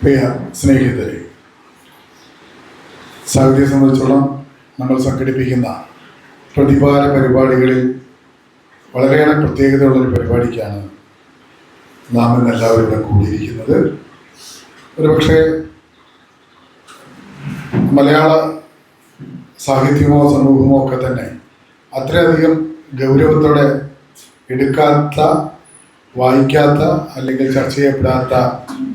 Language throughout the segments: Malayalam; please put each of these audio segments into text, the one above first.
പ്രിയ സ്നേഹിതരെ സാഹിത്യം സംബന്ധിച്ചോളം നമ്മൾ സംഘടിപ്പിക്കുന്ന പ്രതിഭാര പരിപാടികളിൽ വളരെയേറെ പ്രത്യേകതയുള്ളൊരു പരിപാടിക്കാണ് നാം ഇന്നെല്ലാവരും ഇവിടെ കൂടിയിരിക്കുന്നത്. ഒരുപക്ഷെ മലയാള സാഹിത്യമോ സമൂഹമോ ഒക്കെ തന്നെ അത്രയധികം ഗൗരവത്തോടെ എടുക്കാത്ത വായിക്കാത്ത അല്ലെങ്കിൽ ചർച്ച ചെയ്യപ്പെടാത്ത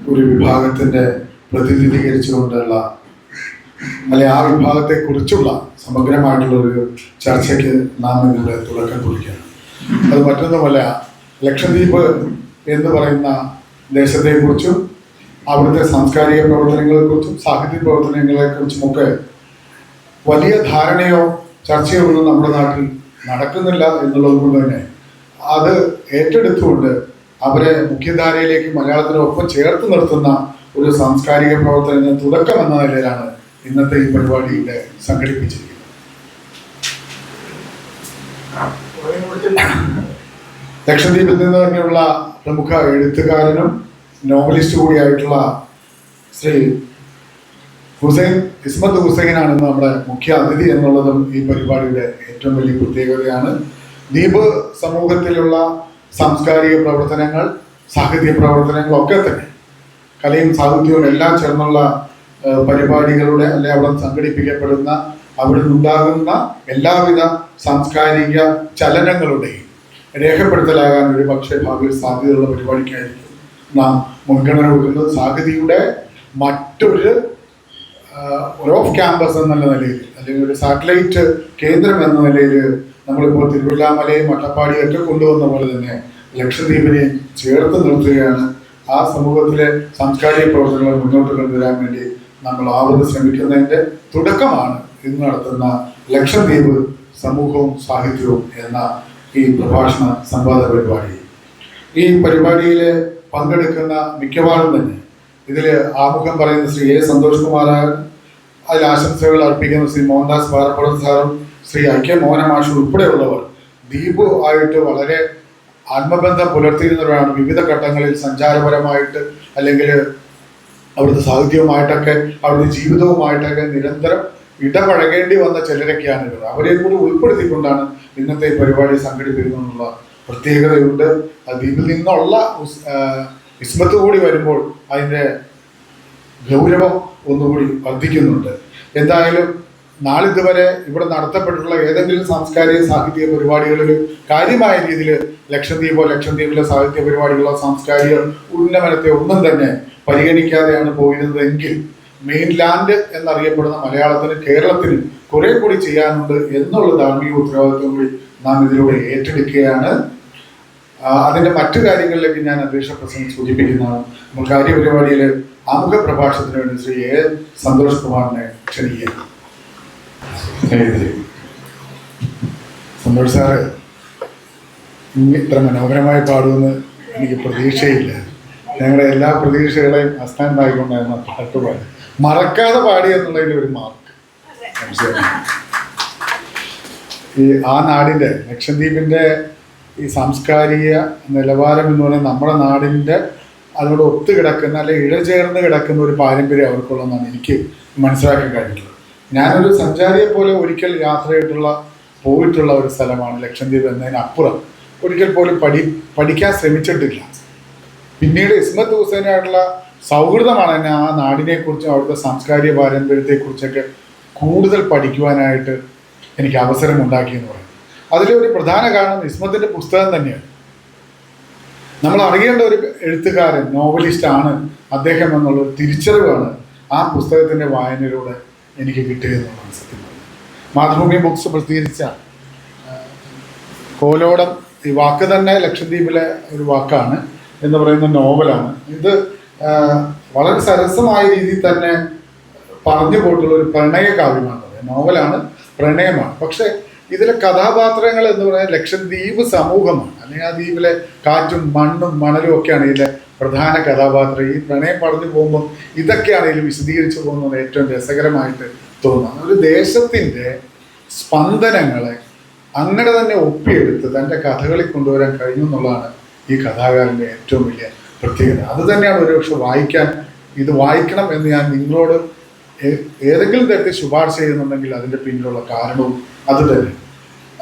ഒരു വിഭാഗത്തിന്റെ പ്രതിനിധീകരിച്ചുകൊണ്ടുള്ള അല്ലെ ആ വിഭാഗത്തെക്കുറിച്ചുള്ള സമഗ്രമായിട്ടുള്ള ഒരു ചർച്ചയ്ക്ക് നാം ഇന്നിവിടെ തുടക്കം കുറിക്കുകയാണ്. അത് മറ്റൊന്നുമല്ല ലക്ഷദ്വീപ് എന്ന് പറയുന്ന ദേശത്തെക്കുറിച്ചും അവിടുത്തെ സാംസ്കാരിക പ്രവർത്തനങ്ങളെക്കുറിച്ചും സാഹിത്യ പ്രവർത്തനങ്ങളെക്കുറിച്ചുമൊക്കെ വലിയ ധാരണയോ ചർച്ചയോ ഒന്നും നമ്മുടെ നാട്ടിൽ നടക്കുന്നില്ല എന്നുള്ളത് കൊണ്ട് തന്നെ അത് ഏറ്റെടുത്തുകൊണ്ട് അവരെ മുഖ്യധാരയിലേക്ക് മലയാളത്തിനൊപ്പം ചേർത്ത് നിർത്തുന്ന ഒരു സാംസ്കാരിക പ്രവർത്തനത്തിന് തുടക്കം എന്ന നിലയിലാണ് ഇന്നത്തെ ഈ പരിപാടി ഇവിടെ സംഘടിപ്പിച്ചിരിക്കുന്നത്. ലക്ഷദ്വീപിൽ നിന്ന് തന്നെയുള്ള പ്രമുഖ എഴുത്തുകാരനും നോവലിസ്റ്റ് കൂടിയായിട്ടുള്ള ശ്രീ ഹുസൈൻ ഇസ്മത്ത് ഹുസൈനാണ് നമ്മുടെ മുഖ്യ അതിഥി എന്നുള്ളതും ഈ പരിപാടിയുടെ ഏറ്റവും വലിയ പ്രത്യേകതയാണ്. ദ്വീപ് സമൂഹത്തിലുള്ള സാംസ്കാരിക പ്രവർത്തനങ്ങൾ സാഹിത്യ പ്രവർത്തനങ്ങളൊക്കെ തന്നെ. കലയും സാഹിത്യവും എല്ലാം ചേർന്നുള്ള പരിപാടികളുടെ അല്ലെ അവിടെ സംഘടിപ്പിക്കപ്പെടുന്ന അവിടെ നിന്നുണ്ടാകുന്ന എല്ലാവിധ സാംസ്കാരിക ചലനങ്ങളുടെയും രേഖപ്പെടുത്തലാകാൻ ഒരു പക്ഷേ ഭാവിയിൽ സാധ്യതയുള്ള പരിപാടിക്കായിരിക്കും നാം മുൻഗണന കൊടുക്കുന്നത്. സാഹിതിയുടെ മറ്റൊരു ഓഫ് ക്യാമ്പസ് എന്നുള്ള നിലയിൽ അല്ലെങ്കിൽ ഒരു സാറ്റലൈറ്റ് കേന്ദ്രം എന്ന നിലയിൽ നമ്മളിപ്പോൾ തിരുവല്ലാമലയും അട്ടപ്പാടിയും ഒക്കെ കൊണ്ടുവന്ന പോലെ തന്നെ ലക്ഷദ്വീപിനെ ചേർത്ത് നിർത്തുകയാണ് ആ സമൂഹത്തിലെ സാംസ്കാരിക പ്രവർത്തനങ്ങൾ മുന്നോട്ട് കൊണ്ടുവരാൻ വേണ്ടി നമ്മൾ ആവത് ശ്രമിക്കുന്നതിന്റെ തുടക്കമാണ് ഇന്ന് നടത്തുന്ന ലക്ഷദ്വീപ് സമൂഹവും സാഹിത്യവും എന്ന ഈ പ്രഭാഷണ സംവാദ പരിപാടി. ഈ പരിപാടിയിൽ പങ്കെടുക്കുന്ന മിക്കവാറും തന്നെ ഇതിൽ ആമുഖം പറയുന്ന ശ്രീ എ സന്തോഷ് കുമാറാണ് അതിൽ ആശംസകൾ അർപ്പിക്കുന്ന ശ്രീ മോഹൻദാസ് പാറപ്പുറം സാറും ശ്രീ ഐക്യ മോഹനമാഷു ഉൾപ്പെടെയുള്ളവർ ദ്വീപ് ആയിട്ട് വളരെ ആത്മബന്ധം പുലർത്തിയിരുന്നവരാണ്. വിവിധ ഘട്ടങ്ങളിൽ സഞ്ചാരപരമായിട്ട് അല്ലെങ്കിൽ അവിടുത്തെ സാഹിത്യവുമായിട്ടൊക്കെ അവിടുത്തെ ജീവിതവുമായിട്ടൊക്കെ നിരന്തരം ഇടപഴകേണ്ടി വന്ന ചിലരൊക്കെയാണ് ഇവർ. അവരെ കൂടി ഉൾപ്പെടുത്തിക്കൊണ്ടാണ് ഇന്നത്തെ പരിപാടി സംഘടിപ്പിക്കുന്നതെന്നുള്ള പ്രത്യേകതയുണ്ട്. ദ്വീപിൽ നിന്നുള്ള വിസ്മത്ത് കൂടി വരുമ്പോൾ അതിന്റെ ഗൗരവം ഒന്നുകൂടി വർദ്ധിക്കുന്നുണ്ട്. എന്തായാലും നാളിതുവരെ ഇവിടെ നടത്തപ്പെട്ടിട്ടുള്ള ഏതെങ്കിലും സാംസ്കാരിക സാഹിത്യ പരിപാടികളിൽ കാര്യമായ രീതിയിൽ ലക്ഷദ്വീപോ ലക്ഷദ്വീപിലെ സാഹിത്യ പരിപാടികളോ സാംസ്കാരിക ഉന്നമനത്തെ ഒന്നും തന്നെ പരിഗണിക്കാതെയാണ് പോയിരുന്നത് പോയിരുന്നതെങ്കിൽ മെയിൻലാൻഡ് എന്നറിയപ്പെടുന്ന മലയാളത്തിന് കേരളത്തിന് കുറെ കൂടി ചെയ്യാനുണ്ട് എന്നുള്ള ധാർമ്മിക ഉത്തരവാദിത്വം കൂടി നാം ഇതിലൂടെ ഏറ്റെടുക്കുകയാണ്. അതിന്റെ മറ്റു കാര്യങ്ങളിലേക്ക് ഞാൻ അധ്യക്ഷ പ്രസംഗം സൂചിപ്പിക്കുന്നതാണ്. നമ്മൾ ആമുഖ പ്രഭാഷണത്തിന് വേണ്ടി ശ്രീ എ. സന്തോഷ് കുമാറിനെ ക്ഷണിക്കുക സന്തോഷ് സാറ് ഇത്ര മനോഹരമായി പാടുമെന്ന് എനിക്ക് പ്രതീക്ഷയില്ല. ഞങ്ങളുടെ എല്ലാ പ്രതീക്ഷകളെയും അസ്ഥാനത്തായിക്കൊണ്ടായിരുന്നു പാട്ട് പാടി മറക്കാതെ പാടി എന്നുള്ളതിൽ ഒരു മാർക്ക് ഈ ആ നാടിന്റെ ലക്ഷദ്വീപിന്റെ ഈ സാംസ്കാരിക നിലവാരം എന്ന് പറയുന്നത് നമ്മുടെ നാടിന്റെ അതിനോട് ഒത്തുകിടക്കുന്ന അല്ലെങ്കിൽ അല്ലെ ഇഴചേർന്ന് കിടക്കുന്ന ഒരു പാരമ്പര്യം അവർക്കുള്ളതെന്നാണ് എനിക്ക് മനസ്സിലാക്കാൻ കഴിഞ്ഞിട്ടുള്ളത് ഞാനൊരു സഞ്ചാരിയെ പോലെ ഒരിക്കൽ യാത്ര ചെയ്തിട്ടുള്ള പോയിട്ടുള്ള ഒരു സ്ഥലമാണ് ലക്ഷദ്വീപ് എന്നതിനപ്പുറം. ഒരിക്കൽ പോലും പഠി പഠിക്കാൻ ശ്രമിച്ചിട്ടില്ല. പിന്നീട് ഇസ്മത്ത് ഹുസൈനായിട്ടുള്ള സൗഹൃദമാണ് എന്നെ ആ നാടിനെക്കുറിച്ചും അവിടുത്തെ സാംസ്കാരിക പാരമ്പര്യത്തെക്കുറിച്ചൊക്കെ കൂടുതൽ പഠിക്കുവാനായിട്ട് എനിക്ക് അവസരം ഉണ്ടാക്കിയെന്ന് പറയും അതിലെ ഒരു പ്രധാന കാരണം ഇസ്മത്തിന്റെ പുസ്തകം തന്നെയാണ്. നമ്മൾ അറിയേണ്ട ഒരു എഴുത്തുകാരൻ നോവലിസ്റ്റ് ആണ് അദ്ദേഹം എന്നുള്ള തിരിച്ചറിവാണ് ആ പുസ്തകത്തിന്റെ വായനയിലൂടെ എനിക്ക് കിട്ടുകയെന്നുള്ളതാണ് സത്യം മാതൃഭൂമി ബുക്സ് പ്രസിദ്ധീകരിച്ച കോലോടം ഈ വാക്ക് തന്നെ ലക്ഷദ്വീപിലെ ഒരു വാക്കാണ് എന്ന് പറയുന്ന നോവലാണ്. ഇത് വളരെ സരസമായ രീതിയിൽ തന്നെ പറഞ്ഞു പോയിട്ടുള്ള ഒരു പ്രണയ കാവ്യമാണ് നോവലാണ് പ്രണയമാണ്. പക്ഷേ ഇതിലെ കഥാപാത്രങ്ങൾ എന്ന് പറയുന്നത് ലക്ഷദ്വീപ് സമൂഹമാണ്. അല്ലെങ്കിൽ ആ ദ്വീപിലെ കാറ്റും മണ്ണും മണലും ഒക്കെയാണ് ഇതിലെ പ്രധാന കഥാപാത്രം. ഈ പ്രണയം പറഞ്ഞു പോകുമ്പോൾ ഇതൊക്കെയാണ് ഇതിൽ വിശദീകരിച്ചു പോകുന്നത് ഏറ്റവും രസകരമായിട്ട് തോന്നുന്നത്. ഒരു ദേശത്തിന്റെ സ്പന്ദനങ്ങളെ അങ്ങനെ തന്നെ ഒപ്പിയെടുത്ത് തന്റെ കഥകളിൽ കൊണ്ടുവരാൻ കഴിഞ്ഞു എന്നുള്ളതാണ് ഈ കഥാകാരന്റെ ഏറ്റവും വലിയ പ്രത്യേകത. അത് തന്നെയാണ് ഒരുപക്ഷെ വായിക്കാൻ ഇത് വായിക്കണം എന്ന് ഞാൻ നിങ്ങളോട് ഏതെങ്കിലും തരത്തിൽ ശുപാർശ ചെയ്യുന്നുണ്ടെങ്കിൽ അതിന്റെ പിന്നിലുള്ള കാരണവും അത് തന്നെ.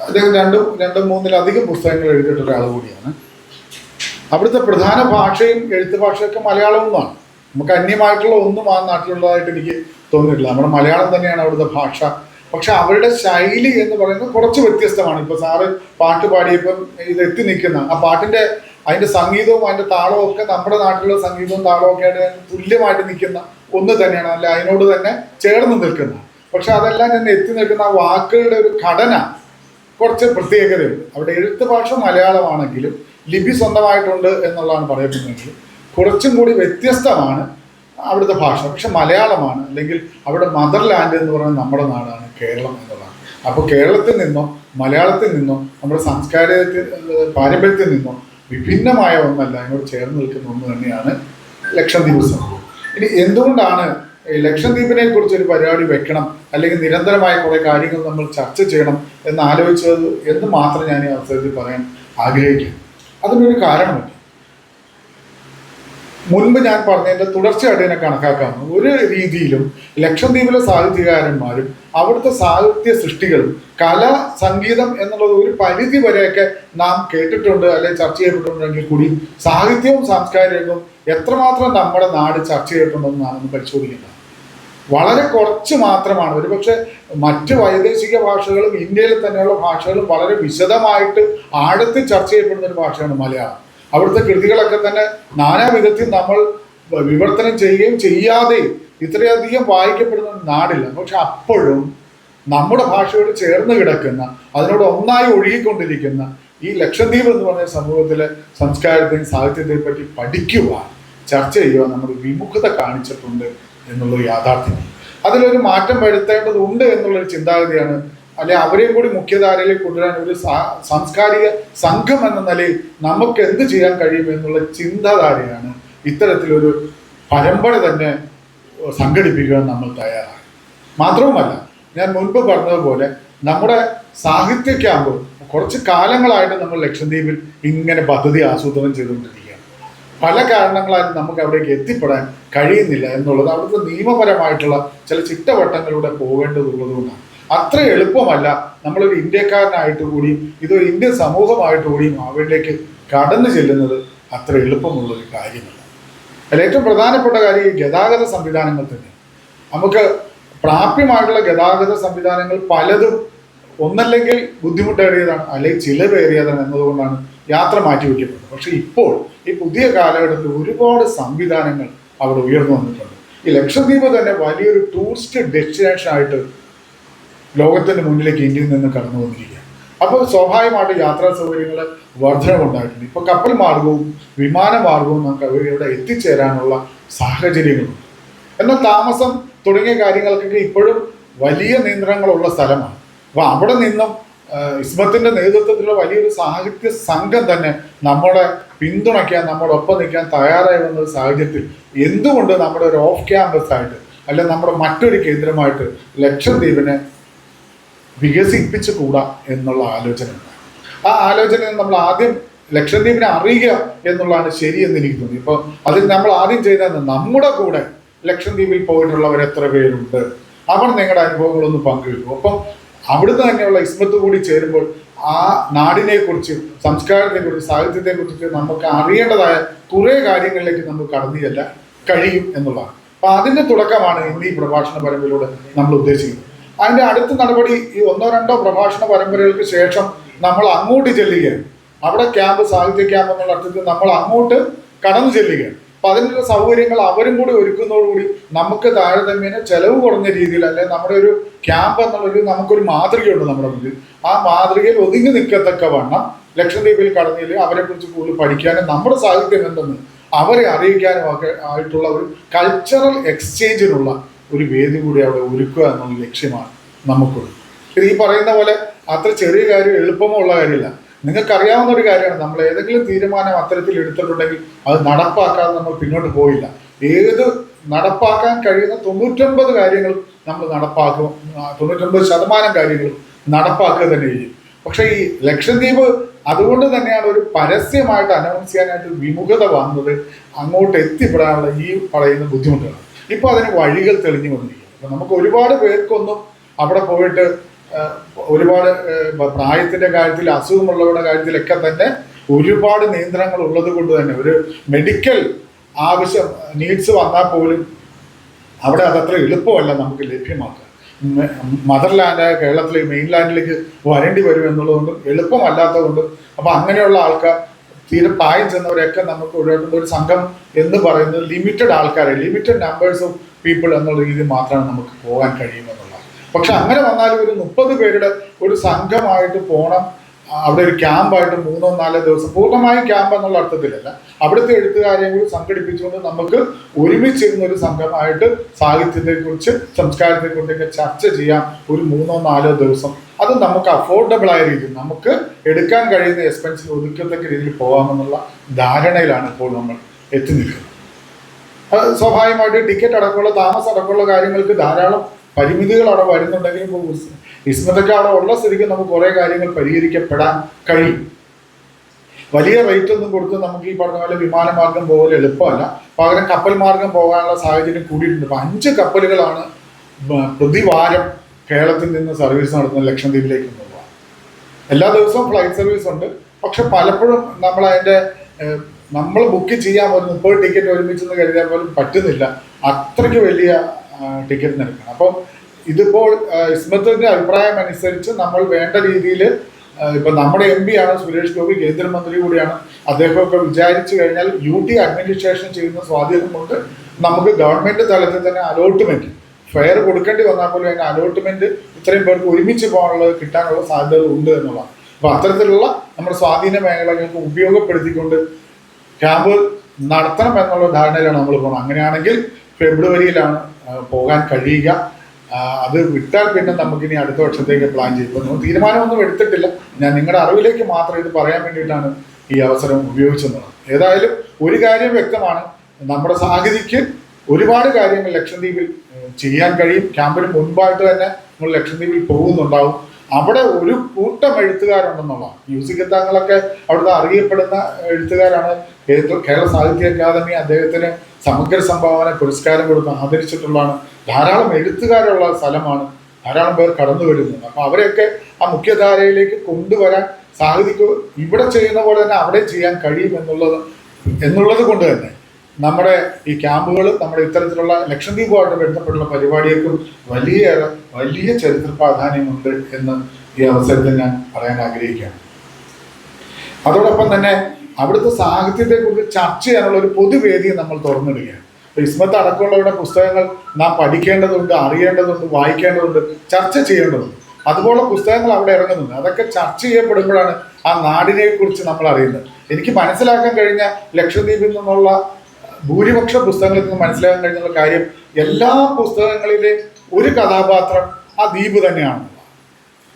അദ്ദേഹം രണ്ടും രണ്ടും മൂന്നിലധികം പുസ്തകങ്ങൾ എഴുതിയിട്ടൊരാൾ കൂടിയാണ്. അവിടുത്തെ പ്രധാന ഭാഷയും എഴുത്ത് ഭാഷയൊക്കെ മലയാളവുമാണ് നമുക്ക് അന്യമായിട്ടുള്ള ഒന്നും ആ നാട്ടിലുള്ളതായിട്ട് എനിക്ക് തോന്നിയിട്ടില്ല. നമ്മുടെ മലയാളം തന്നെയാണ് അവിടുത്തെ ഭാഷ. പക്ഷെ അവരുടെ ശൈലി എന്ന് പറയുന്നത് കുറച്ച് വ്യത്യസ്തമാണ്. ഇപ്പൊ സാറ് പാട്ട് പാടിയപ്പം ഇത് എത്തി നിൽക്കുന്ന ആ പാട്ടിന്റെ അതിന്റെ സംഗീതവും അതിന്റെ താളവും ഒക്കെ നമ്മുടെ നാട്ടിലുള്ള സംഗീതവും താളവും ഒക്കെ ആയിട്ട് തുല്യമായിട്ട് നിൽക്കുന്ന ഒന്ന് തന്നെയാണ്. അല്ല അതിനോട് തന്നെ ചേർന്ന് നിൽക്കുന്ന. പക്ഷെ അതെല്ലാം തന്നെ എത്തി നിൽക്കുന്ന ആ വാക്കുകളുടെ ഒരു ഘടന കുറച്ച് പ്രത്യേകതയുണ്ട്. അവിടെ എഴുത്ത് ഭാഷ മലയാളമാണെങ്കിലും ലിപി സ്വന്തമായിട്ടുണ്ട് എന്നുള്ളതാണ് പറയപ്പെടുന്നത്. കുറച്ചും കൂടി വ്യത്യസ്തമാണ് അവിടുത്തെ ഭാഷ. പക്ഷെ മലയാളമാണ്. അല്ലെങ്കിൽ അവിടെ മദർ ലാൻഡ് എന്ന് പറയുന്നത് നമ്മുടെ നാടാണ് കേരളം എന്നുള്ളതാണ്. അപ്പോൾ കേരളത്തിൽ നിന്നോ മലയാളത്തിൽ നിന്നോ നമ്മുടെ സാംസ്കാരികത്തിൽ ഏഹ്, പാരമ്പര്യത്തിൽ നിന്നോ വിഭിന്നമായ ഒന്നല്ല അതിനോട് ചേർന്ന് നിൽക്കുന്ന ഒന്ന് തന്നെയാണ് ലക്ഷദ്വീപ് സംഭവം ഇനി എന്തുകൊണ്ടാണ് ലക്ഷദ്വീപിനെ കുറിച്ച് ഒരു പരിപാടി വെക്കണം? അല്ലെങ്കിൽ നിരന്തരമായ കുറേ കാര്യങ്ങൾ നമ്മൾ ചർച്ച ചെയ്യണം എന്ന് ആലോചിച്ചത് എന്ന് മാത്രം ഞാൻ ഈ അവസരത്തിൽ പറയാൻ ആഗ്രഹിക്കുന്നു. അതിനൊരു കാരണമുണ്ട്. മുൻപ് ഞാൻ പറഞ്ഞതിന്റെ തുടർച്ചയായിട്ട് ഇതിനെ കണക്കാക്കാവുന്നു ഒരു രീതിയിലും ലക്ഷദ്വീപിലെ സാഹിത്യകാരന്മാരും അവിടുത്തെ സാഹിത്യ സൃഷ്ടികളും കല സംഗീതം എന്നുള്ളത് ഒരു പരിധി വരെയൊക്കെ നാം കേട്ടിട്ടുണ്ട് അല്ലെങ്കിൽ ചർച്ച ചെയ്യപ്പെട്ടിട്ടുണ്ടെങ്കിൽ കൂടി സാഹിത്യവും സാംസ്കാരികവും എത്രമാത്രം നമ്മുടെ നാട് ചർച്ച ചെയ്തിട്ടുണ്ടെന്ന് നാം ഒന്ന് പരിശോധിക്കേണ്ടത് വളരെ കുറച്ച് മാത്രമാണ്. ഒരുപക്ഷെ മറ്റ് വൈദേശിക ഭാഷകളും ഇന്ത്യയിൽ തന്നെയുള്ള ഭാഷകളും വളരെ വിശദമായിട്ട് ആഴത്തിൽ ചർച്ച ചെയ്യപ്പെടുന്ന ഒരു ഭാഷയാണ് മലയാളം. അവിടുത്തെ കൃതികളൊക്കെ തന്നെ നാനാവിധത്തിൽ നമ്മൾ വിവർത്തനം ചെയ്യുകയും ചെയ്യാതെയും ഇത്രയധികം വായിക്കപ്പെടുന്ന നാടില്ല. പക്ഷെ അപ്പോഴും നമ്മുടെ ഭാഷയോട് ചേർന്ന് കിടക്കുന്ന അതിനോട് ഒന്നായി ഒഴുകിക്കൊണ്ടിരിക്കുന്ന ഈ ലക്ഷദ്വീപ് എന്ന് പറഞ്ഞ സമൂഹത്തിലെ സംസ്കാരത്തെയും സാഹിത്യത്തെയും പറ്റി പഠിക്കുവാൻ ചർച്ച ചെയ്യുവാൻ നമ്മൾ വിമുഖത കാണിച്ചിട്ടുണ്ട് എന്നുള്ളത് യാഥാർത്ഥ്യം. അതിലൊരു മാറ്റം വരുത്തേണ്ടതുണ്ട് എന്നുള്ളൊരു ചിന്താഗതിയാണ്. അല്ലെ അവരെയും കൂടി മുഖ്യധാരയിലേക്ക് കൊണ്ടുവരാൻ ഒരു സാംസ്കാരിക സംഘം എന്ന നിലയിൽ നമുക്ക് എന്ത് ചെയ്യാൻ കഴിയും എന്നുള്ള ചിന്താധാരയാണ് ഇത്തരത്തിലൊരു പരമ്പര തന്നെ സംഘടിപ്പിക്കാൻ നമ്മൾ തയ്യാറാണ്. മാത്രവുമല്ല ഞാൻ മുൻപ് പറഞ്ഞതുപോലെ നമ്മുടെ സാഹിത്യ ക്യാമ്പ് കുറച്ച് കാലങ്ങളായിട്ട് നമ്മൾ ലക്ഷദ്വീപിൽ ഇങ്ങനെ പദ്ധതി ആസൂത്രണം ചെയ്തുകൊണ്ടിരിക്കുകയാണ് പല കാരണങ്ങളാലും നമുക്ക് അവിടേക്ക് എത്തിപ്പെടാൻ കഴിയുന്നില്ല എന്നുള്ളത് അവിടുത്തെ നിയമപരമായിട്ടുള്ള ചില ചിട്ടവട്ടങ്ങളിലൂടെ പോകേണ്ടതുള്ളത് കൊണ്ടാണ് അത്ര എളുപ്പമല്ല നമ്മളൊരു ഇന്ത്യക്കാരനായിട്ട് കൂടിയും ഇതൊരു ഇന്ത്യൻ സമൂഹമായിട്ട് കൂടിയും അവിടേക്ക് കടന്നു ചെല്ലുന്നത് അത്ര എളുപ്പമുള്ളൊരു കാര്യമല്ല. അതിൽ ഏറ്റവും പ്രധാനപ്പെട്ട കാര്യം ഈ ഗതാഗത സംവിധാനങ്ങൾ തന്നെ. നമുക്ക് പ്രാപ്യമായിട്ടുള്ള ഗതാഗത സംവിധാനങ്ങൾ പലതും ഒന്നല്ലെങ്കിൽ ബുദ്ധിമുട്ടേറിയതാണ് അല്ലെങ്കിൽ ചിലവേറിയതാണ് എന്നതുകൊണ്ടാണ് യാത്ര മാറ്റിവെക്കപ്പെടുന്നത് പക്ഷെ ഇപ്പോൾ ഈ പുതിയ കാലഘട്ടത്തിൽ ഒരുപാട് സംവിധാനങ്ങൾ അവിടെ ഉയർന്നു വന്നിട്ടുണ്ട്. ഈ ലക്ഷദ്വീപ് തന്നെ വലിയൊരു ടൂറിസ്റ്റ് ഡെസ്റ്റിനേഷൻ ആയിട്ട് ലോകത്തിന്റെ മുന്നിലേക്ക് ഇന്ത്യയിൽ നിന്ന് കടന്നു വന്നിരിക്കുകയാണ്. അപ്പോൾ സ്വാഭാവികമായിട്ട് യാത്രാ സൗകര്യങ്ങൾ വർധനമുണ്ടായിട്ടുണ്ട് ഇപ്പോൾ കപ്പൽ മാർഗവും വിമാന മാർഗവും നമുക്ക് ഇവിടെ എത്തിച്ചേരാനുള്ള സാഹചര്യങ്ങളുണ്ട്. എന്നാൽ താമസം തുടങ്ങിയ കാര്യങ്ങൾക്കൊക്കെ ഇപ്പോഴും വലിയ നിയന്ത്രണങ്ങളുള്ള സ്ഥലമാണ്. അപ്പൊ അവിടെ നിന്നും ഇസ്മത്തിന്റെ നേതൃത്വത്തിലുള്ള വലിയൊരു സാഹിത്യ സംഘം തന്നെ നമ്മളെ പിന്തുണയ്ക്കാൻ നമ്മുടെ ഒപ്പം നിൽക്കാൻ തയ്യാറായി വന്ന ഒരു സാഹചര്യത്തിൽ എന്തുകൊണ്ട് നമ്മുടെ ഒരു ഓഫ് ക്യാമ്പസ് ആയിട്ട് അല്ലെ നമ്മുടെ മറ്റൊരു കേന്ദ്രമായിട്ട് ലക്ഷദ്വീപിനെ വികസിപ്പിച്ചു കൂടാ എന്നുള്ള ആലോചന? ആ ആലോചന നമ്മൾ ആദ്യം ലക്ഷദ്വീപിനെ അറിയുക എന്നുള്ളതാണ് ശരിയെന്ന് എനിക്ക് തോന്നി. ഇപ്പോൾ അതിൽ നമ്മൾ ആദ്യം ചെയ്തത് നമ്മുടെ കൂടെ ലക്ഷദ്വീപിൽ പോയിട്ടുള്ളവർ എത്ര പേരുണ്ട്? അവർ നിങ്ങളുടെ അനുഭവങ്ങളൊന്ന് പങ്കുവെക്കും. ഒപ്പം അവിടുന്ന് തന്നെയുള്ള ഇസ്മത്ത് കൂടി ചേരുമ്പോൾ ആ നാടിനെ കുറിച്ച് സംസ്കാരത്തെ കുറിച്ച് സാഹിത്യത്തെ കുറിച്ച് നമുക്ക് അറിയേണ്ടതായ കുറേ കാര്യങ്ങളിലേക്ക് നമ്മൾ കടന്നു ചെല്ലാൻ കഴിയും എന്നുള്ളതാണ്. അപ്പൊ അതിന്റെ തുടക്കമാണ് ഇന്ന് ഈ പ്രഭാഷണ പരമ്പരയിലൂടെ നമ്മൾ ഉദ്ദേശിക്കുന്നത്. അതിന്റെ അടുത്ത നടപടി ഈ ഒന്നോ രണ്ടോ പ്രഭാഷണ പരമ്പരകൾക്ക് ശേഷം നമ്മൾ അങ്ങോട്ട് ചെല്ലുകയാണ്. അവിടെ ക്യാമ്പ് സാഹിത്യ ക്യാമ്പ് എന്നുള്ള അർത്ഥത്തിൽ നമ്മൾ അങ്ങോട്ട് കടന്നു ചെല്ലുകയാണ്. അപ്പൊ അതിനുള്ള സൗകര്യങ്ങൾ അവരും കൂടി ഒരുക്കുന്നതോടുകൂടി നമുക്ക് താരതമ്യേന ചെലവ് കുറഞ്ഞ രീതിയിൽ അല്ലെ നമ്മുടെ ഒരു ക്യാമ്പ് എന്നുള്ളൊരു നമുക്കൊരു മാതൃകയുണ്ട് നമ്മുടെ മുന്നിൽ. ആ മാതൃകയിൽ ഒതുങ്ങി നിൽക്കത്തക്ക വണ്ണം ലക്ഷദ്വീപിൽ കടന്നില്ല അവരെ കുറിച്ച് കൂടുതൽ പഠിക്കാനും നമ്മുടെ സാഹിത്യം എന്തെന്ന് അവരെ അറിയിക്കാനും ഒക്കെ ആയിട്ടുള്ള ഒരു കൾച്ചറൽ എക്സ്ചേഞ്ചിനുള്ള ഒരു വേദി കൂടി അവിടെ ഒരുക്കുക എന്നുള്ള ലക്ഷ്യമാണ് നമുക്കുള്ളത്. ഇത് ഈ പറയുന്ന പോലെ അത്ര ചെറിയ കാര്യം എളുപ്പമുള്ള കാര്യമില്ല. നിങ്ങൾക്കറിയാവുന്ന ഒരു കാര്യമാണ്. നമ്മൾ ഏതെങ്കിലും തീരുമാനം അത്തരത്തിൽ എടുത്തിട്ടുണ്ടെങ്കിൽ അത് നടപ്പാക്കാതെ നമ്മൾ പിന്നോട്ട് പോയില്ല. ഏത് നടപ്പാക്കാൻ കഴിയുന്ന തൊണ്ണൂറ്റൊൻപത് കാര്യങ്ങൾ നമ്മൾ നടപ്പാക്കും തൊണ്ണൂറ്റൊൻപത് ശതമാനം കാര്യങ്ങളും നടപ്പാക്കുക തന്നെ ചെയ്യും. പക്ഷേ ഈ ലക്ഷദ്വീപ് അതുകൊണ്ട് തന്നെയാണ് ഒരു പരസ്യമായിട്ട് അനൗൺസ് ചെയ്യാനായിട്ട് വിമുഖത വന്നത് അങ്ങോട്ട് എത്തിപ്പെടാനുള്ള ഈ പറയുന്ന ബുദ്ധിമുട്ടുകൾ ഇപ്പോൾ അതിന് വഴികൾ തെളിഞ്ഞു കൊണ്ടിരിക്കും അപ്പം നമുക്ക് ഒരുപാട് പേർക്കൊന്നും അവിടെ പോയിട്ട് ഒരുപാട് പ്രായത്തിന്റെ കാര്യത്തിൽ അസുഖമുള്ളവരുടെ കാര്യത്തിലൊക്കെ തന്നെ ഒരുപാട് നിയന്ത്രണങ്ങൾ ഉള്ളത് കൊണ്ട് തന്നെ ഒരു മെഡിക്കൽ ആവശ്യം നീഡ്സ് വന്നാൽ പോലും അവിടെ അതത്ര എളുപ്പമല്ല നമുക്ക് ലഭ്യമാക്കുക മദർലാൻഡ് കേരളത്തിലെ മെയിൻലാൻഡിലേക്ക് വരേണ്ടി വരും എന്നുള്ളതുകൊണ്ടും എളുപ്പമല്ലാത്തതുകൊണ്ടും അപ്പൊ അങ്ങനെയുള്ള ആൾക്കാർ തീരെ പായം ചെന്നവരെയൊക്കെ നമുക്ക് ഒഴിവാക്കുന്ന ഒരു സംഘം എന്ന് പറയുന്നത് ലിമിറ്റഡ് ആൾക്കാരെ ലിമിറ്റഡ് നമ്പേഴ്സ് ഓഫ് പീപ്പിൾ എന്നുള്ള രീതിയിൽ മാത്രമാണ് നമുക്ക് പോകാൻ കഴിയുമെന്നുള്ളത്. പക്ഷെ അങ്ങനെ വന്നാലും ഒരു മുപ്പത് പേരുടെ ഒരു സംഘമായിട്ട് പോണം. അവിടെ ഒരു ക്യാമ്പായിട്ട് മൂന്നോ നാലോ ദിവസം. പൂർണമായും ക്യാമ്പ് എന്നുള്ള അർത്ഥത്തിലല്ല. അവിടുത്തെ എഴുത്തുകാരെയും കൂടി സംഘടിപ്പിച്ചുകൊണ്ട് നമുക്ക് ഒരുമിച്ചിരുന്ന ഒരു സംഘമായിട്ട് സാഹിത്യത്തെക്കുറിച്ച് സംസ്കാരത്തെക്കുറിച്ചൊക്കെ ചർച്ച ചെയ്യാം ഒരു മൂന്നോ നാലോ ദിവസം. അത് നമുക്ക് അഫോർഡബിൾ ആയ രീതിയിൽ നമുക്ക് എടുക്കാൻ കഴിയുന്ന എക്സ്പെൻസിൽ ഒതുക്കത്തക്ക രീതിയിൽ പോകാമെന്നുള്ള ധാരണയിലാണ് ഇപ്പോൾ നമ്മൾ എത്തി നിൽക്കുന്നത്. സ്വാഭാവികമായിട്ട് ടിക്കറ്റ് അടക്കമുള്ള താമസം അടക്കമുള്ള കാര്യങ്ങൾക്ക് ധാരാളം പരിമിതികൾ അവിടെ വരുന്നുണ്ടെങ്കിൽ ഇപ്പോൾ അവിടെ ഉള്ള സ്ഥിതിക്ക് നമുക്ക് കുറേ കാര്യങ്ങൾ പരിഹരിക്കപ്പെടാൻ കഴിയും. വലിയ റേറ്റ് ഒന്നും കൊടുത്ത് നമുക്ക് ഈ പറഞ്ഞ പോലെ വിമാനമാർഗം പോകാൻ എളുപ്പമല്ല. പകരം കപ്പൽ മാർഗം പോകാനുള്ള സാഹചര്യം കൂടിയിട്ടുണ്ട്. ഇപ്പൊ അഞ്ച് കപ്പലുകളാണ് പ്രതിവാരം കേരളത്തിൽ നിന്ന് സർവീസ് നടത്തുന്ന ലക്ഷദ്വീപിലേക്ക് പോവുക എല്ലാ ദിവസവും ഫ്ലൈറ്റ് സർവീസ് ഉണ്ട്. പക്ഷെ പലപ്പോഴും നമ്മൾ അതിന്റെ നമ്മൾ ബുക്ക് ചെയ്യാൻ ഒരു മുപ്പത് ടിക്കറ്റ് ഒരുമിച്ചെന്ന് കരുതിയാൽ പോലും പറ്റുന്നില്ല. അത്രയ്ക്ക് വലിയ ടിക്കറ്റ് നൽകണം. അപ്പോൾ ഇതിപ്പോൾ ഇസ്മത്തിന്റെ അഭിപ്രായം അനുസരിച്ച് നമ്മൾ വേണ്ട രീതിയിൽ ഇപ്പൊ നമ്മുടെ എം പി ആണ് സുരേഷ് ഗോപി കേന്ദ്രമന്ത്രി കൂടിയാണ്. അദ്ദേഹമൊക്കെ വിചാരിച്ചു കഴിഞ്ഞാൽ യു ടി അഡ്മിനിസ്ട്രേഷൻ ചെയ്യുന്ന സ്വാധീനം കൊണ്ട് നമുക്ക് ഗവൺമെന്റ് തലത്തിൽ തന്നെ അലോട്ട്മെന്റ് ഫെയർ കൊടുക്കേണ്ടി വന്നാൽ പോലും അതിന്റെ അലോട്ട്മെന്റ് ഇത്രയും പേർക്ക് ഒരുമിച്ച് പോകാനുള്ളത് കിട്ടാനുള്ള സാധ്യതകൾ ഉണ്ട് എന്നുള്ളതാണ്. അപ്പൊ അത്തരത്തിലുള്ള നമ്മുടെ സ്വാധീന മേഖലകൾക്ക് ഉപയോഗപ്പെടുത്തിക്കൊണ്ട് ക്യാമ്പ് നടത്തണം എന്നുള്ള ധാരണയിലാണ് നമ്മൾ പോകുന്നത് അങ്ങനെയാണെങ്കിൽ ഫെബ്രുവരിയിലാണ് പോകാൻ കഴിയുക. അത് വിട്ടാൽ പിന്നെ നമുക്കിനി അടുത്ത വർഷത്തേക്ക് പ്ലാൻ ചെയ്യും. തീരുമാനമൊന്നും എടുത്തിട്ടില്ല. ഞാൻ നിങ്ങളുടെ അറിവിലേക്ക് മാത്രം ഇത് പറയാൻ വേണ്ടിയിട്ടാണ് ഈ അവസരം ഉപയോഗിച്ചത് ഏതായാലും ഒരു കാര്യം വ്യക്തമാണ്. നമ്മുടെ സാഹിതിക്ക് ഒരുപാട് കാര്യങ്ങൾ ലക്ഷദ്വീപിൽ ചെയ്യാൻ കഴിയും. ക്യാമ്പിന് മുൻപായിട്ട് തന്നെ നമ്മൾ ലക്ഷദ്വീപിൽ പോകുന്നുണ്ടാവും. അവിടെ ഒരു കൂട്ടം എഴുത്തുകാരുണ്ടെന്നുള്ളതാണ്. മ്യൂസിക് താങ്കളൊക്കെ അവിടുത്തെ അറിയപ്പെടുന്ന എഴുത്തുകാരാണ് കേരള കേരള സാഹിത്യ അക്കാദമി അദ്ദേഹത്തിന് സമഗ്ര സംഭാവന പുരസ്കാരം കൊടുത്ത് ആദരിച്ചിട്ടുള്ളതാണ്. ധാരാളം എഴുത്തുകാരുള്ള സ്ഥലമാണ് ധാരാളം പേർ കടന്നു വരുന്നത്. അപ്പൊ അവരെയൊക്കെ ആ മുഖ്യധാരയിലേക്ക് കൊണ്ടുവരാൻ സാഹിത്യം ഇവിടെ ചെയ്യുന്ന പോലെ തന്നെ അവിടെ ചെയ്യാൻ കഴിയും എന്നുള്ളത് എന്നുള്ളത് കൊണ്ട് തന്നെ നമ്മുടെ ഈ ക്യാമ്പുകളും നമ്മുടെ ഇത്തരത്തിലുള്ള ലക്ഷദ്വീപുമായിട്ട് ബന്ധപ്പെട്ടുള്ള പരിപാടികൾക്കും വലിയ വലിയ ചരിത്ര പ്രാധാന്യമുണ്ട് എന്ന് ഈ അവസരത്തിൽ ഞാൻ പറയാൻ ആഗ്രഹിക്കുകയാണ്. അതോടൊപ്പം തന്നെ അവിടുത്തെ സാഹിത്യത്തെ കുറിച്ച് ചർച്ച ചെയ്യാനുള്ള ഒരു പൊതുവേദി നമ്മൾ തുറന്നിടുകയാണ്. ഇസ്മത്ത് അടക്കമുള്ളവരുടെ പുസ്തകങ്ങൾ നാം പഠിക്കേണ്ടതുണ്ട് അറിയേണ്ടതുണ്ട് വായിക്കേണ്ടതുണ്ട് ചർച്ച ചെയ്യേണ്ടതുണ്ട്. അതുപോലെ പുസ്തകങ്ങൾ അവിടെ ഇറങ്ങുന്നുണ്ട്. അതൊക്കെ ചർച്ച ചെയ്യപ്പെടുമ്പോഴാണ് ആ നാടിനെ കുറിച്ച് നമ്മൾ അറിയുന്നത്. എനിക്ക് മനസ്സിലാക്കാൻ കഴിഞ്ഞ ലക്ഷദ്വീപിൽ നിന്നുള്ള ഭൂരിപക്ഷ പുസ്തകങ്ങളിൽ നിന്ന് മനസ്സിലാക്കാൻ കഴിഞ്ഞുള്ള കാര്യം എല്ലാ പുസ്തകങ്ങളിലെ ഒരു കഥാപാത്രം ആ ദ്വീപ് തന്നെയാണ്.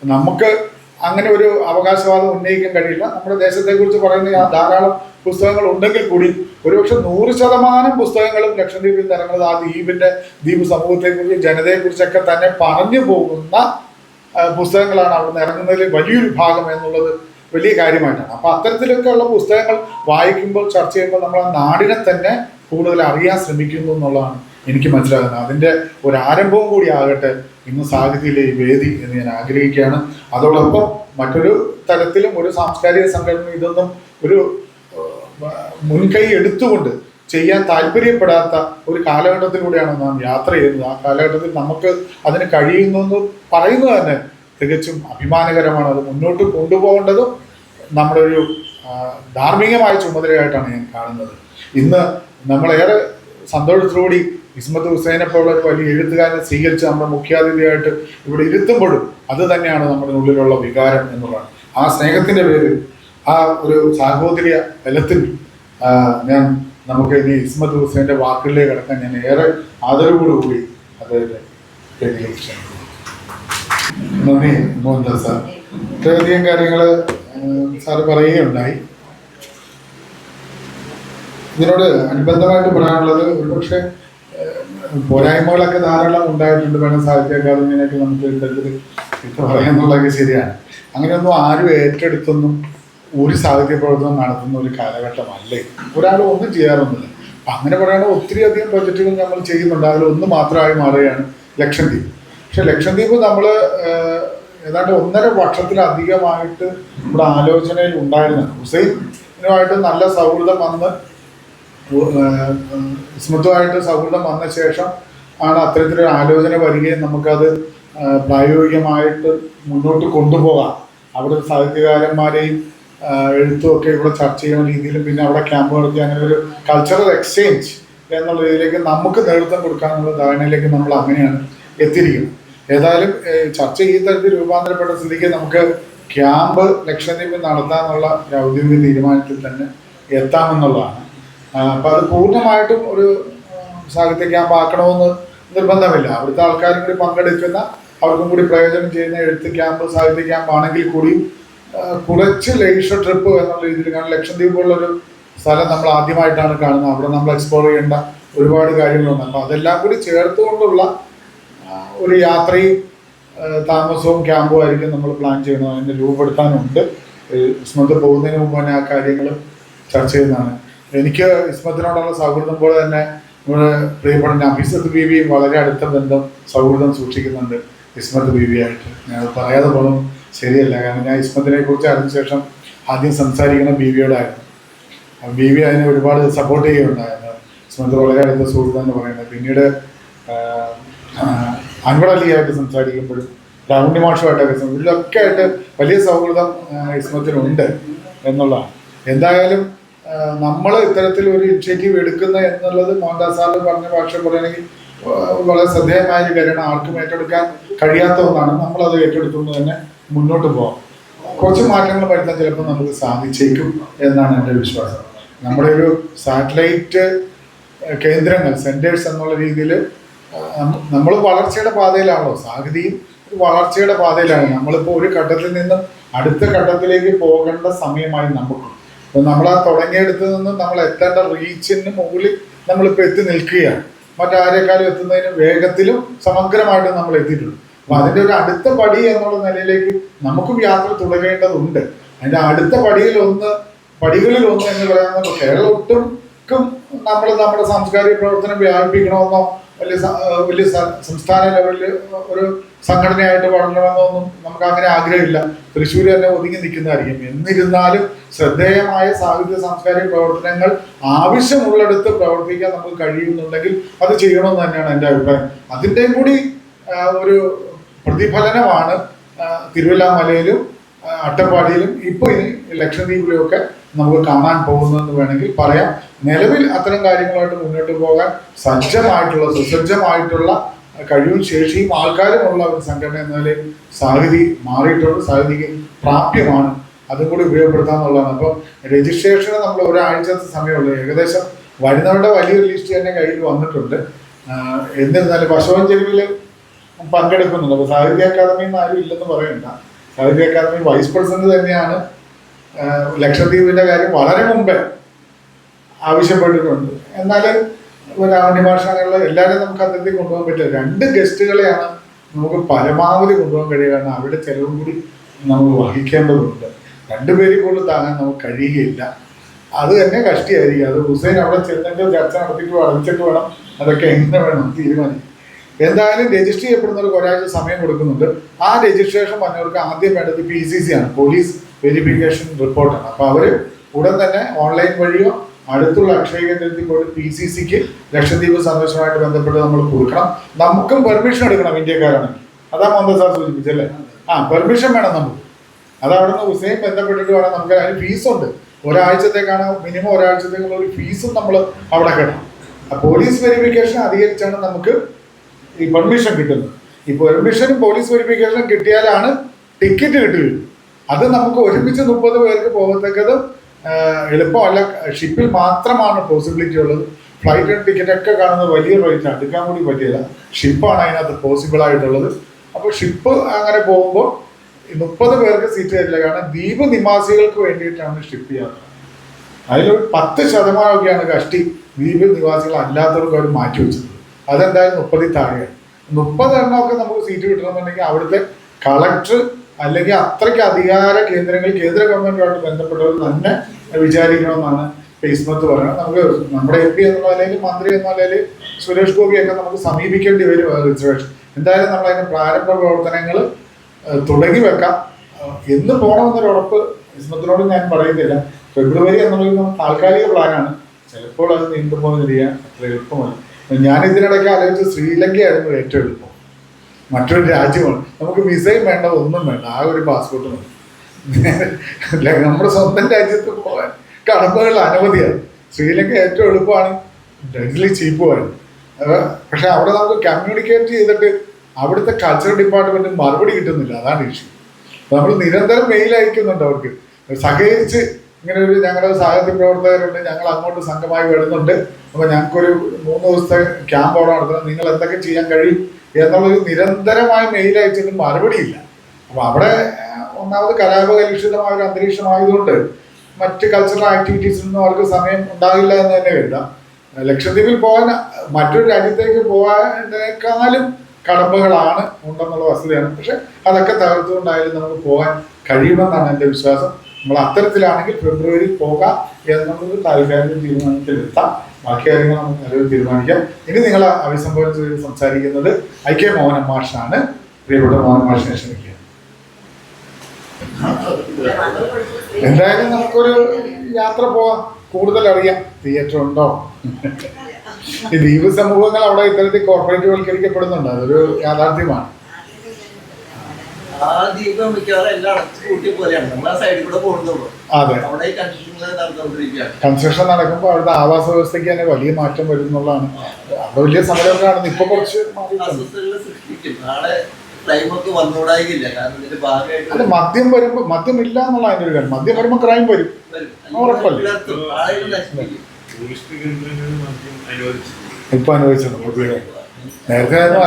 നമുക്ക് അങ്ങനെ ഒരു അവകാശവാദം ഉന്നയിക്കാൻ കഴിയില്ല. നമ്മുടെ ദേശത്തെക്കുറിച്ച് പറയുന്ന ധാരാളം പുസ്തകങ്ങൾ ഉണ്ടെങ്കിൽ കൂടി ഒരുപക്ഷെ നൂറ് ശതമാനം പുസ്തകങ്ങളും ലക്ഷദ്വീപിൽ തരങ്ങളത് ആ ദ്വീപിന്റെ ദ്വീപ് സമൂഹത്തെക്കുറിച്ച് ജനതയെക്കുറിച്ചൊക്കെ തന്നെ പറഞ്ഞു പോകുന്ന പുസ്തകങ്ങളാണ് അവിടുന്ന് ഇറങ്ങുന്നതിൽ വലിയൊരു ഭാഗം എന്നുള്ളത് വലിയ കാര്യമായിട്ടാണ്. അപ്പൊ അത്തരത്തിലൊക്കെ ഉള്ള പുസ്തകങ്ങൾ വായിക്കുമ്പോൾ ചർച്ച ചെയ്യുമ്പോൾ നമ്മൾ ആ നാടിനെ തന്നെ കൂടുതൽ അറിയാൻ ശ്രമിക്കുന്നു എന്നുള്ളതാണ് എനിക്ക് മനസ്സിലാകുന്നത്. അതിന്റെ ഒരു ആരംഭവും കൂടി ആകട്ടെ ഇന്ന് സാഹിത്യത്തിലെ ഈ വേദി എന്ന് ഞാൻ ആഗ്രഹിക്കുകയാണ്. അതോടൊപ്പം മറ്റൊരു തലത്തിലും ഒരു സാംസ്കാരിക സംഘടന ഇതൊന്നും ഒരു മുൻകൈ എടുത്തുകൊണ്ട് ചെയ്യാൻ താല്പര്യപ്പെടാത്ത ഒരു കാലഘട്ടത്തിലൂടെയാണ് നാം യാത്ര ചെയ്യുന്നത്. ആ കാലഘട്ടത്തിൽ നമുക്ക് അതിന് കഴിയുന്നു എന്ന് പറയുന്നത് തന്നെ തികച്ചും അഭിമാനകരമാണ്. അത് മുന്നോട്ട് കൊണ്ടുപോകേണ്ടതും നമ്മുടെ ഒരു ധാർമ്മികമായ ചുമതലയായിട്ടാണ് ഞാൻ കാണുന്നത്. ഇന്ന് നമ്മളേറെ സന്തോഷത്തോടുകൂടി ഇസ്മത്ത് ഹുസൈനെ ഒരു വലിയ എഴുത്തുകാരനെ സ്വീകരിച്ച് നമ്മുടെ മുഖ്യാതിഥിയായിട്ട് ഇവിടെ ഇരുത്തുമ്പോഴും അത് തന്നെയാണ് നമ്മുടെ ഉള്ളിലുള്ള വികാരം എന്നുള്ളതാണ്. ആ സ്നേഹത്തിന്റെ പേരിൽ ആ ഒരു സാഹോദര്യ ബലത്തിൽ ഞാൻ നമുക്ക് ഇനി ഇസ്മത്ത് ഹുസൈന്റെ വാക്കുകളിലേക്ക് കിടക്കാൻ ഞാൻ ഏറെ ആദരവോടുകൂടി അദ്ദേഹത്തെ നന്ദി മോഹൻദാസ് സാർ. ഇത്രയധികം കാര്യങ്ങൾ സാറ് പറയുകയുണ്ടായി. ഇതിനോട് അനുബന്ധമായിട്ട് പറയാനുള്ളത് ഒരുപക്ഷെ പോരായ്മകളൊക്കെ ധാരാളം ഉണ്ടായിട്ടുണ്ട് വേണം സാഹിത്യ അക്കാദമിനൊക്കെ നമുക്ക് ഇത്തരത്തിൽ ഇപ്പൊ പറയാന്നുള്ളതൊക്കെ ശരിയാണ്. അങ്ങനെയൊന്നും ആരും ഏറ്റെടുത്തൊന്നും ഒരു സാഹിത്യ പ്രവർത്തനം നടത്തുന്ന ഒരു കാലഘട്ടമല്ലേ? ഒരാൾ ഒന്നും ചെയ്യാറൊന്നുമില്ല. അപ്പം അങ്ങനെ പറയുകയാണെങ്കിൽ ഒത്തിരി അധികം പ്രൊജക്റ്റുകൾ നമ്മൾ ചെയ്യുന്നുണ്ട്. അതിൽ ഒന്ന് മാത്രമായി മാറുകയാണ് ലക്ഷദ്വീപ്. പക്ഷെ ലക്ഷദ്വീപ് നമ്മൾ ഏതാണ്ട് ഒന്നര വർഷത്തിലധികമായിട്ട് നമ്മുടെ ആലോചനയിൽ ഉണ്ടായിരുന്നു ഹുസൈനുമായിട്ട് നല്ല സൗഹൃദം വന്ന് സ്മൃത്തുമായിട്ട് സൗഹൃദം വന്ന ശേഷം ആണ് അത്തരത്തിലൊരു ആലോചന വരികയും നമുക്കത് പ്രായോഗികമായിട്ട് മുന്നോട്ട് കൊണ്ടുപോകാം. അവിടെ സാഹിത്യകാരന്മാരെയും എഴുത്തും ഒക്കെ ഇവിടെ ചർച്ച ചെയ്യുന്ന രീതിയിലും പിന്നെ അവിടെ ക്യാമ്പ് നടത്തി അങ്ങനെ ഒരു കൾച്ചറൽ എക്സ്ചേഞ്ച് എന്നുള്ള രീതിയിലേക്ക് നമുക്ക് നേതൃത്വം കൊടുക്കാനുള്ള ധാരണയിലേക്ക് നമ്മൾ അങ്ങനെയാണ് എത്തിയിരിക്കുന്നത്. ഏതായാലും ചർച്ച ഈ തരത്തിൽ രൂപാന്തരപ്പെട്ട സ്ഥിതിക്ക് നമുക്ക് ക്യാമ്പ് ലക്ഷദ്വീപിൽ നടത്താമെന്നുള്ള ഒരു ഔദ്യോഗിക തീരുമാനത്തിൽ തന്നെ എത്താമെന്നുള്ളതാണ്. അപ്പം അത് പൂർണമായിട്ടും ഒരു സാഹിത്യ ക്യാമ്പ് ആക്കണമെന്ന് നിർബന്ധമില്ല. അവിടുത്തെ ആൾക്കാരും കൂടി പങ്കെടുക്കുന്ന അവർക്കും കൂടി പ്രയോജനം ചെയ്യുന്ന എഴുത്ത് ക്യാമ്പ് സാഹിത്യ ക്യാമ്പ് ആണെങ്കിൽ കൂടിയും കുറച്ച് ലേഷർ ട്രിപ്പ് എന്നുള്ള രീതിയിൽ കാരണം ലക്ഷദ്വീപ് പോലുള്ളൊരു സ്ഥലം നമ്മൾ ആദ്യമായിട്ടാണ് കാണുന്നത്. അവിടെ നമ്മൾ എക്സ്പ്ലോർ ചെയ്യേണ്ട ഒരുപാട് കാര്യങ്ങളുണ്ട്. അപ്പോൾ അതെല്ലാം കൂടി ചേർത്തുകൊണ്ടുള്ള ഒരു യാത്രയും താമസവും ക്യാമ്പും ആയിരിക്കും നമ്മൾ പ്ലാൻ ചെയ്യുന്നത്. അതിന് രൂപപ്പെടുത്താനുണ്ട്. സ്മൃതി പോകുന്നതിന് മുമ്പ് തന്നെ ആ കാര്യങ്ങൾ ചർച്ച ചെയ്യുന്നതാണ്. എനിക്ക് ഇസ്മത്തിനോടുള്ള സൗഹൃദം പോലെ തന്നെ നമ്മുടെ പ്രിയപ്പെട്ട അഭിസത് ബീവിയും വളരെ അടുത്ത ബന്ധം സൗഹൃദം സൂക്ഷിക്കുന്നുണ്ട് ഇസ്മത്ത് ബീവിയായിട്ട്. ഞാൻ അത് പറയാതെ പോലും ശരിയല്ല. കാരണം ഞാൻ ഇസ്മത്തിനെ കുറിച്ച് അറിഞ്ഞ ശേഷം ആദ്യം സംസാരിക്കുന്ന ബീവിയോടായിരുന്നു. ബീവി അതിനെ ഒരുപാട് സപ്പോർട്ട് ചെയ്യുന്നുണ്ടായിരുന്നു ഇസ്മത്ത് വളരെ അടുത്ത സുഹൃത്ത് എന്ന് പറയുന്നത്. പിന്നീട് അൻപടലിയായിട്ട് അലിയായിട്ട് സംസാരിക്കുമ്പോഴും രാമുണ്ണി മാഷുമായിട്ടൊക്കെ ഇതിലൊക്കെ ആയിട്ട് വലിയ സൗഹൃദം ഇസ്മത്തിനുണ്ട് എന്നുള്ളതാണ്. എന്തായാലും നമ്മൾ ഇത്തരത്തിൽ ഒരു ഇനിഷ്യേറ്റീവ് എടുക്കുന്ന എന്നുള്ളത് മോഹൻദാസ് സാറിന് പറഞ്ഞ ഭാഷ പറയുകയാണെങ്കിൽ വളരെ ശ്രദ്ധേയമായ ഒരു കാര്യമാണ്. ആർക്കും ഏറ്റെടുക്കാൻ കഴിയാത്ത ഒന്നാണ്. നമ്മൾ അത് ഏറ്റെടുത്തുകൊണ്ട് തന്നെ മുന്നോട്ട് പോകാം കുറച്ച് മാറ്റങ്ങൾ വരുത്താൻ ചിലപ്പോൾ നമുക്ക് സാധിച്ചേക്കും എന്നാണ് എന്റെ വിശ്വാസം. നമ്മുടെ ഒരു സാറ്റലൈറ്റ് കേന്ദ്രങ്ങൾ സെന്റേഴ്സ് എന്നുള്ള രീതിയിൽ നമ്മൾ വളർച്ചയുടെ പാതയിലാണല്ലോ. സാഹിതിയും വളർച്ചയുടെ പാതയിലാണ്. നമ്മളിപ്പോൾ ഒരു ഘട്ടത്തിൽ നിന്നും അടുത്ത ഘട്ടത്തിലേക്ക് പോകേണ്ട സമയമായി നമുക്ക് അപ്പോൾ നമ്മൾ ആ തുടങ്ങിയെടുത്ത് നിന്ന് നമ്മൾ എത്തേണ്ട റീച്ചിന് മുകളിൽ നമ്മളിപ്പോൾ എത്തി നിൽക്കുകയാണ്. മറ്റാരെക്കാളും എത്തുന്നതിന് വേഗത്തിലും സമഗ്രമായിട്ടും നമ്മൾ എത്തിയിട്ടുണ്ട്. അപ്പൊ അതിന്റെ ഒരു അടുത്ത പടി എന്നുള്ള നിലയിലേക്ക് നമുക്കും യാത്ര തുടരേണ്ടതുണ്ട്. അതിന്റെ അടുത്ത പടിയിൽ ഒന്ന് പടികളിൽ ഒന്ന് എന്ന് പറയുന്നത് കേരളം ഒട്ടും നമ്മൾ നമ്മുടെ സാംസ്കാരിക പ്രവർത്തനം വ്യാപിപ്പിക്കണമെന്നോ വലിയ വലിയ സംസ്ഥാന ലെവലിൽ ഒരു സംഘടനയായിട്ട് വളരണമെന്നൊന്നും നമുക്ക് അങ്ങനെ ആഗ്രഹമില്ല. തൃശ്ശൂർ തന്നെ ഒതുങ്ങി നിൽക്കുന്നതായിരിക്കും. എന്നിരുന്നാലും ശ്രദ്ധേയമായ സാഹിത്യ സാംസ്കാരിക പ്രവർത്തനങ്ങൾ ആവശ്യമുള്ളിടത്ത് പ്രവർത്തിക്കാൻ നമുക്ക് കഴിയുന്നുണ്ടെങ്കിൽ അത് ചെയ്യണമെന്ന് തന്നെയാണ് എന്റെ അഭിപ്രായം. അതിന്റെയും കൂടി ഒരു പ്രതിഫലനമാണ് തിരുവല്ല തിരുവല്ലാമലയിലും അട്ടപ്പാടിയിലും ഇപ്പോൾ ഇനി ലക്ഷദ്വീപിലും ഒക്കെ നമുക്ക് കാണാൻ പോകുന്നതെന്ന് വേണമെങ്കിൽ പറയാം. നിലവിൽ അത്തരം കാര്യങ്ങളായിട്ട് മുന്നോട്ട് പോകാൻ സജ്ജമായിട്ടുള്ള സുസജ്ജമായിട്ടുള്ള കഴിവും ശേഷിയും ആൾക്കാരുമുള്ള ഒരു സംഘടന എന്ന നിലയിൽ സാഹിതി മാറിയിട്ടുണ്ട്. സാഹിതിക്ക് പ്രാപ്യമാണ്. അതും കൂടി ഉപയോഗപ്പെടുത്താന്നുള്ളതാണ് അപ്പം രജിസ്ട്രേഷന് നമ്മൾ ഒരാഴ്ചത്തെ സമയമുള്ളൂ. ഏകദേശം വരുന്നവരുടെ വലിയൊരു ലിസ്റ്റ് തന്നെ കയ്യിൽ വന്നിട്ടുണ്ട്. എന്നിരുന്നാലും എന്നിരുന്നാലും പശുവഞ്ചെരുവിൽ പങ്കെടുക്കുന്നുണ്ട്. അപ്പോൾ സാഹിത്യ അക്കാദമിയിൽ നിന്ന് ആരും ഇല്ലെന്ന് പറയണ്ട. സാഹിത്യ അക്കാദമി വൈസ് പ്രസിഡന്റ് തന്നെയാണ്. ലക്ഷദ്വീപിന്റെ കാര്യം വളരെ മുമ്പേ ആവശ്യപ്പെട്ടിട്ടുണ്ട്. എന്നാൽ രാവണി ഭാഷ എല്ലാവരും നമുക്ക് അതിർത്തി കൊണ്ടുപോകാൻ പറ്റില്ല. രണ്ട് ഗസ്റ്റുകളെയാണ് നമുക്ക് പരമാവധി കൊണ്ടുപോകാൻ കഴിയുക. കാരണം അവരുടെ ചെലവും കൂടി നമ്മൾ വഹിക്കേണ്ടതുണ്ട്. രണ്ടുപേരും കൊണ്ട് താങ്ങാൻ നമുക്ക് കഴിയുകയില്ല. അത് തന്നെ കഷ്ടിയായിരിക്കും. അത് ഹുസൈൻ അവിടെ ചെന്നിട്ട് ചർച്ച നടത്തിയിട്ട് അടച്ചിട്ട് വേണം. അതൊക്കെ എങ്ങനെ വേണം തീരുമാനിക്കും. എന്തായാലും രജിസ്റ്റർ ചെയ്യപ്പെടുന്നവർക്ക് ഒരാഴ്ച സമയം കൊടുക്കുന്നുണ്ട്. ആ രജിസ്ട്രേഷൻ വന്നവർക്ക് ആദ്യം വേണ്ടത് പി സി സി ആണ്. പോലീസ് വെരിഫിക്കേഷൻ റിപ്പോർട്ടാണ്. അപ്പോൾ അവർ ഉടൻ തന്നെ ഓൺലൈൻ വഴിയോ അടുത്തുള്ള അക്ഷയ കേന്ദ്രത്തിൽ പോയിട്ട് പി സി സിക്ക് ലക്ഷദ്വീപ് സന്ദർശനമായിട്ട് ബന്ധപ്പെട്ട് നമ്മൾ കൊടുക്കണം. നമുക്കും പെർമിഷൻ എടുക്കണം ഇന്ത്യക്കാരാണെങ്കിൽ അതാ മോഹൻ സാർ സൂചിപ്പിച്ചല്ലേ ആ പെർമിഷൻ വേണം നമുക്ക്. അത് അവിടുന്ന് ഹുസൈൻ ബന്ധപ്പെട്ടിട്ട് വേണം നമുക്ക് അതിന് ഫീസുണ്ട് ഒരാഴ്ചത്തേക്കാണ് മിനിമം ഒരാഴ്ചത്തേക്കുള്ള ഒരു ഫീസും നമ്മൾ അവിടെ കിട്ടണം. പോലീസ് വെരിഫിക്കേഷൻ അധികരിച്ചാണ് നമുക്ക് ഈ പെർമിഷൻ കിട്ടുന്നത്. ഈ പെർമിഷനും പോലീസ് വെരിഫിക്കേഷനും കിട്ടിയാലാണ് ടിക്കറ്റ് കിട്ടുകയുള്ളൂ അത് നമുക്ക് ഒരുമിച്ച് മുപ്പത് പേർക്ക് പോകത്തക്കതും എളുപ്പമല്ല. ഷിപ്പിൽ മാത്രമാണ് പോസിബിലിറ്റി ഉള്ളത്. ഫ്ലൈറ്റ് ടിക്കറ്റ് ഒക്കെ കാണുന്നത് വലിയ റേറ്റ് അടുക്കാൻ കൂടി പറ്റിയില്ല ഷിപ്പാണ് അതിനകത്ത് പോസിബിൾ ആയിട്ടുള്ളത്. അപ്പോൾ ഷിപ്പ് അങ്ങനെ പോകുമ്പോൾ മുപ്പത് പേർക്ക് സീറ്റ് തരില്ല കാരണം ദ്വീപ് നിവാസികൾക്ക് വേണ്ടിയിട്ടാണ് ഷിപ്പ് യാത്ര. അതിലൊരു പത്ത് ശതമാനമൊക്കെയാണ് കഷ്ടി ദ്വീപ് നിവാസികൾ അല്ലാത്തവർക്ക് അവർ മാറ്റി വെച്ചത്. അതെന്തായാലും മുപ്പതിൽ താഴെയാണ്. മുപ്പത് എണ്ണമൊക്കെ നമുക്ക് സീറ്റ് കിട്ടണമെന്നുണ്ടെങ്കിൽ അവിടുത്തെ കളക്ടർ അല്ലെങ്കിൽ അത്രയ്ക്ക് അധികാര കേന്ദ്രങ്ങൾ കേന്ദ്ര ഗവൺമെന്റുമായിട്ട് ബന്ധപ്പെട്ടവർ തന്നെ വിചാരിക്കണമെന്നാണ് ഫേസ്ബുക്ക് പറയുന്നത്. നമുക്ക് നമ്മുടെ എം പി എന്നുള്ള മന്ത്രി എന്ന സുരേഷ് ഗോപിയൊക്കെ നമുക്ക് സമീപിക്കേണ്ടി വരും റിസർവേഷൻ എന്തായാലും നമ്മൾ അതിന്റെ പ്രാരംഭ പ്രവർത്തനങ്ങൾ തുടങ്ങി വെക്കാം. എന്ന് പോകണമെന്നൊരു ഉറപ്പ് ഇസ്മത്തിനോട് ഞാൻ പറയുന്നില്ല. ഫെബ്രുവരി എന്നുള്ളത് താൽക്കാലിക പ്ലാനാണ് ചിലപ്പോൾ അത് നീണ്ടുപോകുന്നില്ല അത്ര എളുപ്പമല്ല. ഞാൻ ഇതിനിടയ്ക്ക് ആലോചിച്ച് ശ്രീലങ്കയായിരുന്നു ഏറ്റവും എളുപ്പം. മറ്റൊരു രാജ്യമാണ്. നമുക്ക് വിസയും വേണ്ട ഒന്നും വേണ്ട. ആ ഒരു പാസ്പോർട്ട് മതി. നമ്മുടെ സ്വന്തം രാജ്യത്ത് പോകാൻ കടമ്പകൾ അനവധിയാണ്. ശ്രീലങ്ക ഏറ്റവും എളുപ്പമാണ്. ഡൽഹി ചീപ്പുമാണ് പക്ഷെ അവിടെ നമുക്ക് കമ്മ്യൂണിക്കേറ്റ് ചെയ്തിട്ട് അവിടുത്തെ കൾച്ചർ ഡിപ്പാർട്ട്മെന്റ് മറുപടി കിട്ടുന്നില്ല. അതാണ് ഇഷ്യൂ നമ്മൾ നിരന്തരം മെയിൽ അയക്കുന്നുണ്ട് അവർക്ക്. സഹകരിച്ച് ഇങ്ങനെ ഒരു ഞങ്ങളുടെ സാഹിത്യ പ്രവർത്തകരുണ്ട്. ഞങ്ങൾ അങ്ങോട്ട് സംഘമായി വരുന്നുണ്ട്. അപ്പൊ ഞങ്ങൾക്കൊരു മൂന്ന് ദിവസത്തെ ക്യാമ്പ് അവിടെ നടത്തണം. നിങ്ങൾ എന്തൊക്കെ ചെയ്യാൻ കഴിയും? എന്നുള്ളൊരു നിരന്തരമായ മെയിൽ അയച്ചിട്ട് മറുപടിയില്ല. അപ്പൊ അവിടെ ഒന്നാമത് കലാപകലുഷിതമായ ഒരു അന്തരീക്ഷമായതുകൊണ്ട് മറ്റ് കൾച്ചറൽ ആക്ടിവിറ്റീസിനൊന്നും അവർക്ക് സമയം ഉണ്ടാകില്ല എന്ന് തന്നെ കരുതാം. ലക്ഷദ്വീപിൽ പോകാൻ മറ്റൊരു രാജ്യത്തേക്ക് പോകാനേക്കാളും കടമ്പകളാണ് ഉണ്ടെന്നുള്ള വസ്തുതയാണ്. പക്ഷെ അതൊക്കെ തകർത്തുകൊണ്ടായാലും നമുക്ക് പോകാൻ കഴിയുമെന്നാണ് എന്റെ വിശ്വാസം. നമ്മൾ അത്തരത്തിലാണെങ്കിൽ ഫെബ്രുവരി പോകാം എന്നുള്ളത് താൽക്കാലിക തീരുമാനത്തിലെത്താം ബാക്കി കാര്യങ്ങൾ നമുക്ക് നിലവിൽ തീരുമാനിക്കാം. ഇനി നിങ്ങൾ അഭിസംബോധന ചെയ്ത് സംസാരിക്കുന്നത് ഐ കെ മോഹൻ മാഷാണ്. പ്രിയപ്പെട്ട മോഹൻ മാഷിനെ ക്ഷണിക്കുക എന്തായാലും നമുക്കൊരു യാത്ര പോവാം. കൂടുതൽ അറിയാം. തിയേറ്റർ ഉണ്ടോ? ഈ ദ്വീപ് സമൂഹങ്ങൾ അവിടെ ഇത്തരത്തിൽ കോർപ്പറേറ്റ് വൽക്കരിക്കപ്പെടുന്നുണ്ട്. അതൊരു യാഥാർത്ഥ്യമാണ്. ആ ദീപം മിക്കവാറും എല്ലാം അടച്ചു കൂട്ടിയ പോലെയാണ്. നമ്മൾ ആ സൈഡിൽ കൂടെ പോകുന്നുള്ളൂ. അതെ. അവിടെ കൺസ്ട്രക്ഷൻ നടന്നുകൊണ്ടിരിക്കുകയാണ്. കൺസ്ട്രക്ഷൻ നടക്കുമ്പോൾ അവിടുത്തെ ആവാസ വ്യവസ്ഥയ്ക്ക് തന്നെ വലിയ മാറ്റം വരും എന്നുള്ളതാണ് അവിടെ വലിയ സമരം നടന്നു ഇപ്പൊ കുറച്ച് അസ്വസ്ഥതകൾ സൃഷ്ടിക്കും. നാളെ വന്നുകൂടായില്ല കാരണം ഇതിന്റെ ഭാഗമായിട്ട് അല്ല മദ്യം വരുമ്പോ മദ്യം ഇല്ല എന്നുള്ള അതിന്റെ ഒരു കാര്യം. മദ്യം വരുമ്പോ ക്രൈം വരും. ഉറപ്പല്ലേ? അനുവദിച്ചിട്ടുണ്ട് ഇപ്പൊ അനുഭവിച്ചിട്ടുണ്ട് പൊതുവെ നേരത്തെ ആയിരുന്നു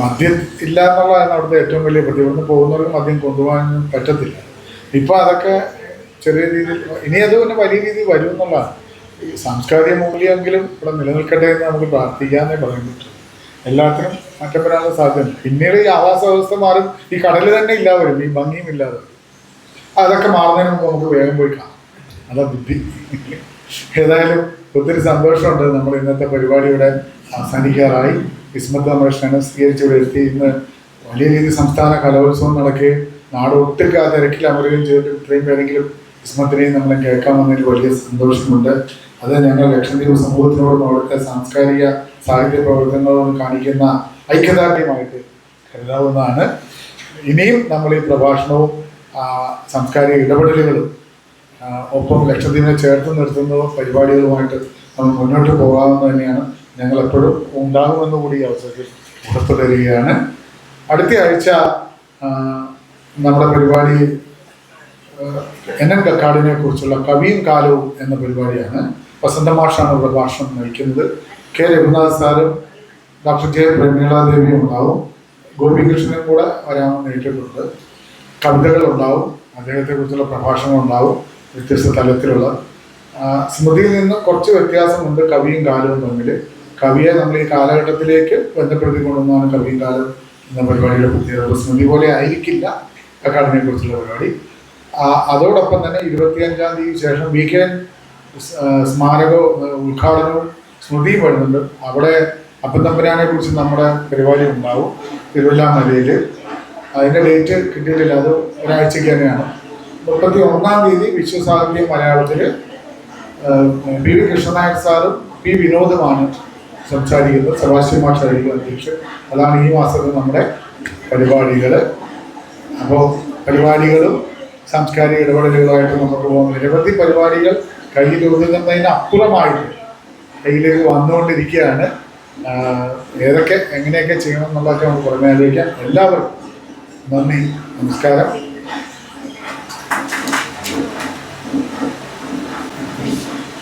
മദ്യം ഇല്ല എന്നുള്ളതാണ് അവിടുത്തെ ഏറ്റവും വലിയ പ്രതി ഇവിടുന്ന് പോകുന്നവർക്ക് മദ്യം കൊണ്ടുപോകാൻ പറ്റത്തില്ല. ഇപ്പൊ അതൊക്കെ ചെറിയ രീതിയിൽ ഇനി അത് പിന്നെ വലിയ രീതിയിൽ വരും എന്നുള്ളതാണ്. ഈ സാംസ്കാരിക മൂല്യമെങ്കിലും ഇവിടെ നിലനിൽക്കട്ടെ എന്ന് നമുക്ക് പ്രാർത്ഥിക്കാന്നേ പറയാൻ പറ്റും. എല്ലാത്തിനും മാറ്റം സാധ്യത പിന്നീട് ഈ ആവാസ വ്യവസ്ഥ മാറും ഈ കടൽ തന്നെ ഇല്ലാതെ വരും ഈ ഭംഗിയും ഇല്ലാതെ അതൊക്കെ മാറുന്നതിന് മുമ്പ് നമുക്ക് വേഗം പോയി കാണാം. അതാ ബുദ്ധി. ഏതായാലും ഒത്തിരി സന്തോഷമുണ്ട് നമ്മൾ ഇന്നത്തെ പരിപാടിയുടെ അവസാനിക്കാറായി. വിസ്മത്ത് സംരക്ഷണം ക്ഷണം സ്വീകരിച്ച് ഇവിടെ എത്തി. ഇന്ന് വലിയ രീതിയിൽ സംസ്ഥാന കലോത്സവം നടക്കുകയും നാട് ഒട്ടും ആ തിരക്കിൽ അമരുകയും ചെയ്തിട്ട് ഇത്രയും പേരെങ്കിലും വിസ്മത്തിനെയും നമ്മളെ കേൾക്കാൻ വന്നതിൽ വലിയ സന്തോഷമുണ്ട്. അത് ഞങ്ങൾ ലക്ഷദ്വീപ് സമൂഹത്തിനോടും അവിടുത്തെ സാംസ്കാരിക സാഹിത്യ പ്രവർത്തനങ്ങളോടും കാണിക്കുന്ന ഐക്യദാർഢ്യമായിട്ട് കരുതാവുന്നതാണ്. ഇനിയും നമ്മൾ ഈ പ്രഭാഷണവും സാംസ്കാരിക ഇടപെടലുകളും ഒപ്പം ലക്ഷദ്വീപിനെ ചേർത്ത് നിർത്തുന്ന പരിപാടികളുമായിട്ട് നമ്മൾ മുന്നോട്ട് പോകാമെന്ന് തന്നെയാണ് ഞങ്ങൾ എപ്പോഴും ഉണ്ടാകുമെന്ന് കൂടി അവസരത്തിൽ ഉറപ്പ് തരികയാണ്. അടുത്ത ആഴ്ച നമ്മുടെ പരിപാടി എൻ എൻ കക്കാടിനെ കുറിച്ചുള്ള കവിയും കാലവും എന്ന പരിപാടിയാണ്. വസന്തമാഷാണ് പ്രഭാഷണം ഭാഷണം നയിക്കുന്നത് കെ രഘുനാഥ് സാറും ഡോക്ടർ ജെ പ്രമീളാദേവിയും ഉണ്ടാവും. ഗോപികൃഷ്ണനും കൂടെ വരാമെന്ന് ഏറ്റിട്ടുണ്ട് കവിതകൾ ഉണ്ടാവും അദ്ദേഹത്തെ കുറിച്ചുള്ള പ്രഭാഷണം ഉണ്ടാവും വ്യത്യസ്ത തലത്തിലുള്ള. സ്മൃതിയിൽ നിന്ന് കുറച്ച് വ്യത്യാസമുണ്ട് കവിയും കാലവും തമ്മിൽ. കവിയെ നമ്മൾ ഈ കാലഘട്ടത്തിലേക്ക് ബന്ധപ്പെടുത്തി കൊണ്ടുവന്നാണ് കവിയും കാലം എന്ന പരിപാടിയുടെ പ്രത്യേകത. സ്മൃതി പോലെ ആയിരിക്കില്ല അക്കാദമിയെ കുറിച്ചുള്ള പരിപാടി അതോടൊപ്പം തന്നെ ഇരുപത്തിയഞ്ചാം തീയതി ശേഷം വി കെ സ്മാരക ഉദ്ഘാടനവും സ്മൃതിയും വരുന്നുണ്ട്. അവിടെ അപ്പത്തമ്പരാനെ കുറിച്ച് നമ്മുടെ പരിപാടി ഉണ്ടാവും. തിരുവല്ലാമലയിൽ അതിന്റെ ഡേറ്റ് കിട്ടിയിട്ടില്ല. അത് ഒരാഴ്ചയ്ക്ക് തന്നെയാണ്. മുപ്പത്തി ഒന്നാം തീയതി വിശ്വസാഹിത്യ മലയാളത്തിൽ പി വി കൃഷ്ണനായർ സാറും പി വിനോദുമാണ് സംസാരിക്കുന്നത് സെബാസ്റ്റ്യൻ മാഷായിരിക്കും അധ്യക്ഷൻ അതാണ് ഈ മാസത്തിൽ നമ്മുടെ പരിപാടികൾ അപ്പോൾ പരിപാടികളും സാംസ്കാരിക ഇടപെടലുകളായിട്ട് നമുക്ക് പോകുന്ന നിരവധി പരിപാടികൾ കയ്യിൽ ഒതുങ്ങുന്നതിന് അപ്പുറമായിട്ട് കയ്യിലേക്ക് വന്നുകൊണ്ടിരിക്കുകയാണ്. ഏതൊക്കെ എങ്ങനെയൊക്കെ ചെയ്യണം എന്നുള്ളതൊക്കെ നമുക്ക് പുറമേ ആലോചിക്കാം. എല്ലാവർക്കും നന്ദി നമസ്കാരം.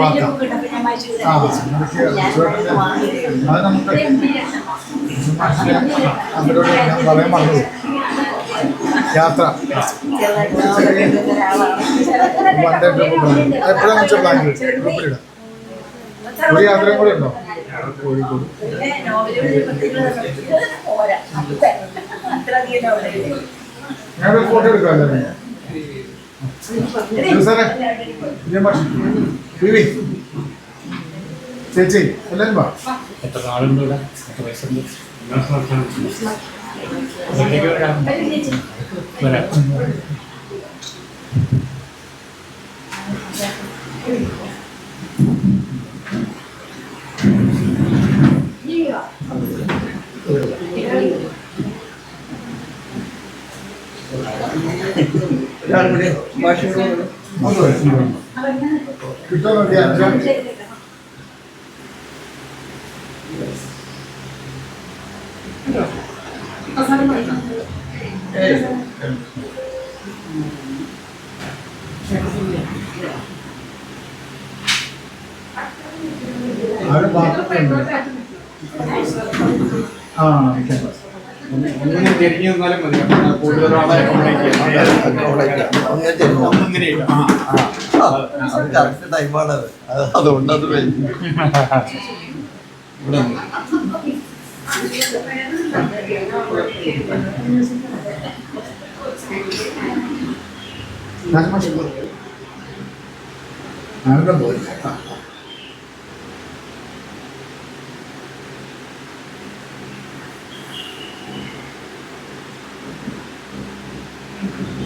വായിക്കാനുള്ളത് ഞാൻ യാത്ര ഗ്രൂപ്പിലിടാം ഒരു യാത്രയും കൂടെ ഉണ്ടോ കോഴിക്കോട് ഞാനൊരു ഫോട്ടോ എടുക്കാം എല്ലാവരും സാറേ വിജയ മാഷ് ബിബി ചേച്ചി എല്ലാവരും വാ. എത്ര ആളുണ്ട് ഇവിടെ? എത്ര വയസ്സുണ്ട്? Thank സ്ഥലത്തും എവിടേക്ക് വരാം വരാം ഒരാളും കൂടി ഭാഷയോട് ഒന്ന് വരൂ, ഇങ്ങ് വരൂ. കിട്ടോ നോക്കിയാ അഞ്ചാം ആരും ബാക്കിയുണ്ട് ആ ഓക്കെ ഒന്നിനെ തിരിഞ്ഞു നിന്നാലും മതി ആളെ ഒന്നിങ്ങനെയില്ല കറക്റ്റ് ടൈമാണ് അതുകൊണ്ട് അത് ഇവിടെ ആനന്ദം പോയി